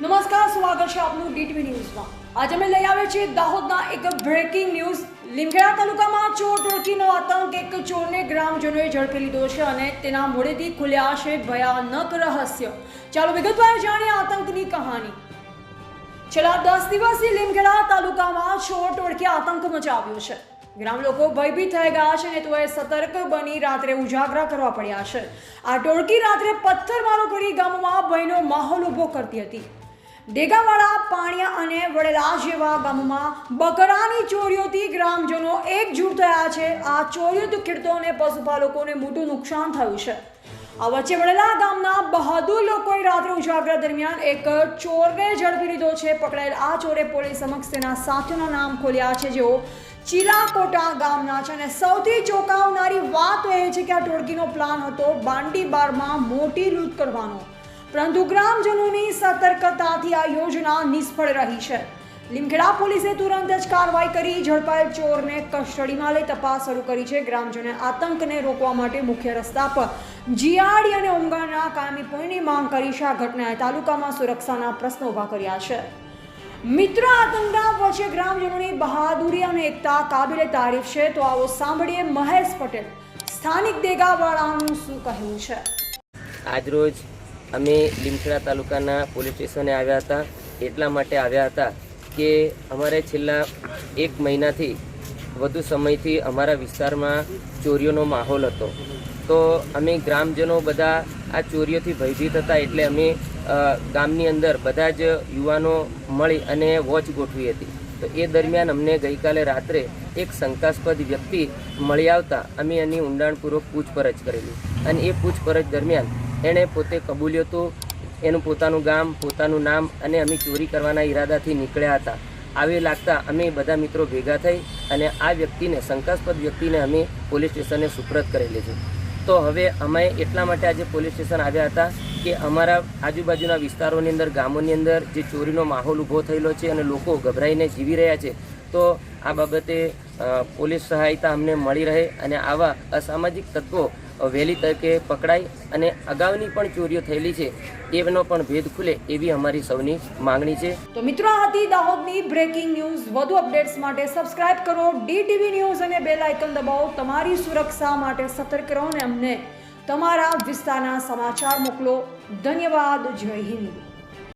નમસ્કાર, સ્વાગત છે આપનું ડીટીવી ન્યૂઝમાં. આજે અમે લઈ આવ્યા છીએ દાહોદના એક બ્રેકિંગ ન્યૂઝ લીમખેડા તાલુકામાં ચોર ટોળકીનો આતંક, એક ચોરને ગ્રામજનોએ ઝડપી લીધો છે અને તેના મોડેથી ખુલ્યા છે ભયાનક રહસ્ય. ચાલો વિગતવાર જાણીએ આતંકની કહાની. છેલ્લા દસ દિવસથી લીમખેડા તાલુકામાં ચોર ટોળકી આતંક મચાવ્યો છે. ગ્રામ લોકો ભયભીત થઈ ગયા છે ને તો એ સતર્ક બની રાત્રે ઉજાગરા કરવા પડ્યા છે. આ ટોળકી રાત્રે પથ્થરમારો કરી ગામમાં ભયનો માહોલ ઊભો કરતી હતી. ડેગાવાડા પાણિયા અને વડેલા જેવા ગામમાં બકરાની ચોરીઓથી ગ્રામજનો એકજૂટ થયા છે. આ ચોરીઓથી ખેડૂતો અને પશુપાલકોને મોટું નુકસાન થયું છે. આ વચ્ચે વડેલા ગામના બહાદુર લોકોએ રાત્રે ઉજાગરા દરમિયાન એક ચોરને ઝડપી લીધો છે. પકડાયેલ આ ચોરે પોલીસ સમક્ષ તેના સાથીઓના નામ ખોલ્યા છે. જેઓ ચીલાકોટા ગામના છે અને સૌથી ચોંકાવનારી વાત એ છે કે આ ટોળકીનો પ્લાન હતો બાંડી બારમાં મોટી લૂંટ કરવાનો. પરંતુ ગ્રામજનોની સતર્કતાથી આ યોજના નિષ્ફળ રહી છે. લીમખેડા પોલીસે તુરંત જ કાર્યવાહી કરી, ઝડપાયેલ ચોરને કસ્ટડીમાં લઈ તપાસ શરૂ કરી છે. ગ્રામજનોએ આતંકને રોકવા માટે મુખ્ય રસ્તા પર જીઆરડી અને હોમગાર્ડના કાયમી પોઈન્ટની માંગ કરી છે. આ ઘટનાએ તાલુકામાં સુરક્ષાના પ્રશ્નો ઊભા કર્યા છે. મિત્ર આતંકના વચ્ચે ગ્રામજનોની બહાદુરી અને એકતા કાબિલે તારીફ છે. તો આવો સાંભળીએ મહેશ પટેલ, સ્થાનિક દેગાવાળાનું શું કહેવું છે. આજરોજ અમે લીમખેડા તાલુકાના પોલીસ સ્ટેશને આવ્યા હતા. એટલા માટે આવ્યા હતા કે અમારે છેલ્લા એક મહિનાથી વધુ સમયથી અમારા વિસ્તારમાં ચોરીઓનો માહોલ હતો. તો અમે ગ્રામજનો બધા આ ચોરીઓથી ભયભીત હતા એટલે અમે ગામની અંદર બધા જ યુવાનો મળી અને વોચ ગોઠવી હતી. તો એ દરમિયાન અમને ગઈકાલે રાત્રે એક શંકાસ્પદ વ્યક્તિ મળી આવતા અમે એની ઊંડાણપૂર્વક પૂછપરછ કરેલી. અને એ પૂછપરછ દરમિયાન એણે પોતે કબૂલ્યું હતું એનું પોતાનું ગામ, પોતાનું નામ અને અમે ચોરી કરવાના ઈરાદાથી નીકળ્યા હતા. આવી લાગતા અમે બધા મિત્રો ભેગા થઈ અને આ વ્યક્તિને, શંકાસ્પદ વ્યક્તિને અમે પોલીસ સ્ટેશને સુપ્રત કરેલી છે. તો હવે અમે એટલા માટે આજે પોલીસ સ્ટેશન આવ્યા હતા કે અમારા આજુબાજુના વિસ્તારોની અંદર, ગામોની અંદર જે ચોરીનો માહોલ ઊભો થયેલો છે અને લોકો ગભરાઈને જીવી રહ્યા છે, તો આ બાબતે પોલીસ સહાયતા અમને મળી રહે અને આવા અસામાજિક તત્વો વહેલી તકે પકડાય અને અગાઉની પણ ચોરીઓ થયેલી છે, એનો પણ ભેદ ખુલે એવી અમારી સૌની માંગણી છે. તો મિત્રો, આ હતી દાહોદની બ્રેકિંગ ન્યૂઝ વધુ અપડેટ્સ માટે સબસ્ક્રાઇબ કરો. ડીટીવી ન્યૂઝ અને બેલ આઇકન દબાવો. તમારી સુરક્ષા માટે સતર્ક રહો ને અમને તમારા વિસ્તારના સમાચાર મોકલો. ધન્યવાદ. જય હિન્દ.